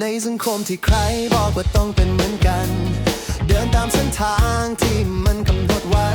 ในสังคมที่ใครบอกว่าต้องเป็นเหมือนกัน เดินตามเส้นทางที่มันกำหนดไว้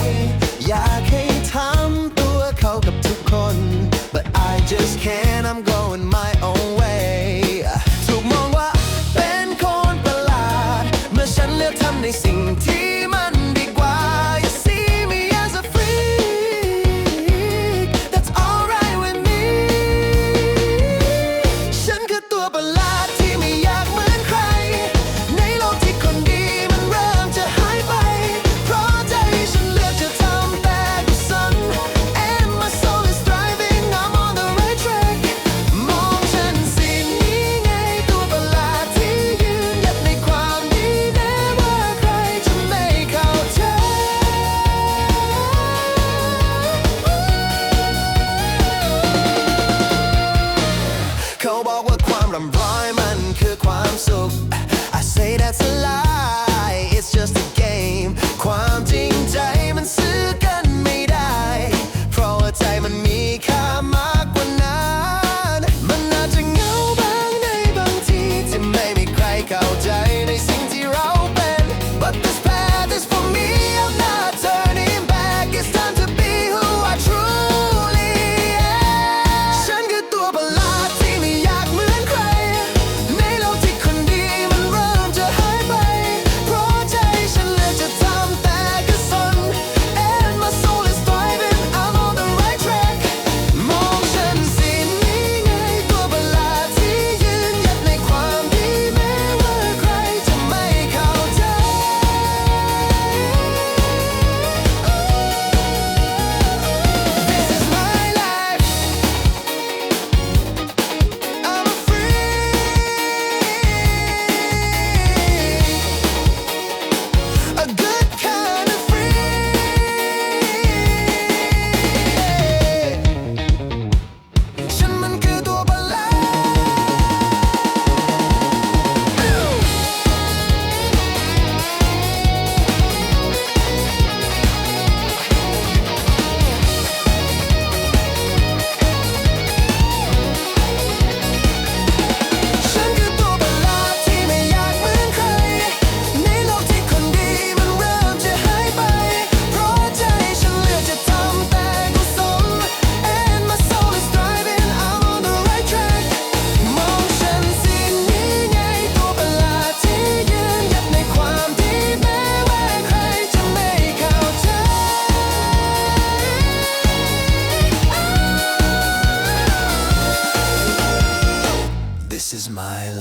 break out my